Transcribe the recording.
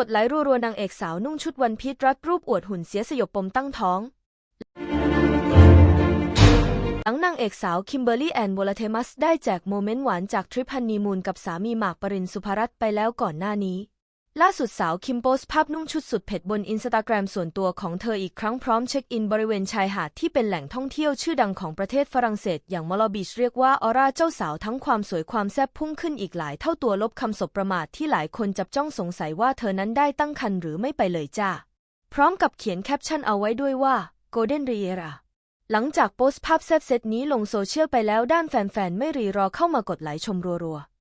กดไลค์รัวๆนางเอกสาวนุ่งชุดวันพีชรัดรูปอวดหุ่นเสียสยบปมตั้งท้อง หลังนางเอกสาวคิมเบอร์รี่แอนโบลาเทมัสได้แจกโมเมนต์หวานจากทริปฮันนีมูนกับสามีหมากปรินสุภรัตน์ไปแล้วก่อนหน้านี้ ล่าสุดสาวคิมโพสภาพนุ่งชุดสุดเผ็ดบนอินสตาแกรมส่วนตัวของเธออีกครั้งพร้อมเช็คอินบริเวณชายหาดที่เป็นแหล่งท่องเที่ยวชื่อดังของประเทศฝรั่งเศส อย่างมอลบีชเรียกว่าออร่าเจ้าสาวทั้งความสวยความแซ่บพุ่งขึ้นอีกหลายเท่าตัวลบคำสบประมาทที่หลายคนจับจ้องสงสัยว่าเธอนั้นได้ตั้งครรภ์หรือไม่ไปเลยจ้า พร้อมกับเขียนแคปชั่นเอาไว้ด้วยว่า Golden Riera หลังจากโพสต์ภาพแซ่บเซตนี้ลงโซเชียลไปแล้วด้านแฟนๆไม่รีรอเข้ามากดไลค์ชมรัวๆ